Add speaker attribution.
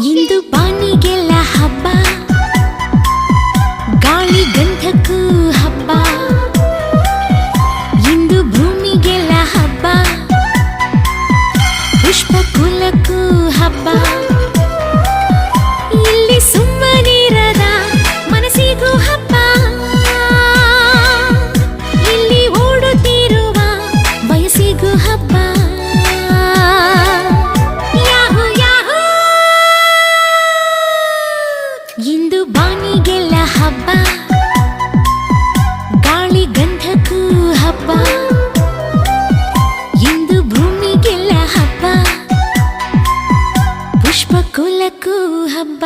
Speaker 1: ಇಂದು ಬಾನಿಗೆಲ್ಲ ಹಬ್ಬ. ಗಾಳಿ ಗಂಧಕ್ಕೂ ಹಬ್ಬ. ಇಂದು ಭೂಮಿಗೆಲ್ಲ ಹಬ್ಬ. ಪುಷ್ಪ ಇಂದು ಬಾನಿಗೆಲ್ಲ ಹಬ್ಬ. ಗಾಳಿ ಗಂಧಕ್ಕೂ ಹಬ್ಬ. ಇಂದು ಭೂಮಿಗೆಲ್ಲ ಹಬ್ಬ. ಪುಷ್ಪ ಕುಲಕ್ಕೂ ಹಬ್ಬ.